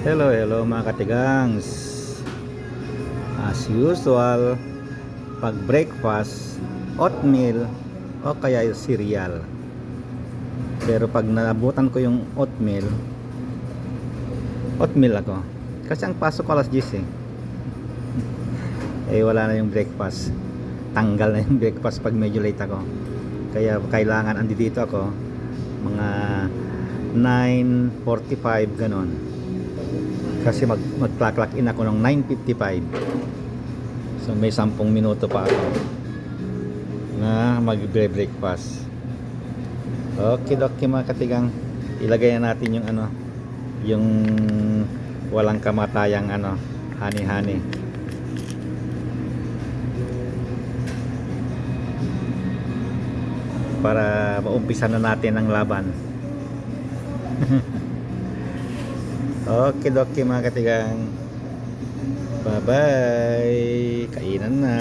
Hello, hello mga katigangs. As usual, pag breakfast, oatmeal o kaya yung cereal. Pero pag naabutan ko yung oatmeal, oatmeal ako. Kasi ang pasok ko alas 10 eh. eh wala na yung breakfast. Tanggal na yung breakfast pag medyo late ako. Kaya kailangan andito ako mga 9.45 ganon kasi mag mag clock in ako ng 9.55 so may 10 minuto pa ako na mag breakfast okay okay mga katigang ilagay na natin yung ano yung walang kamatayang ano honey para maumpisa na natin ang laban Okay, doki mga katigang. Bye-bye. Kainan na.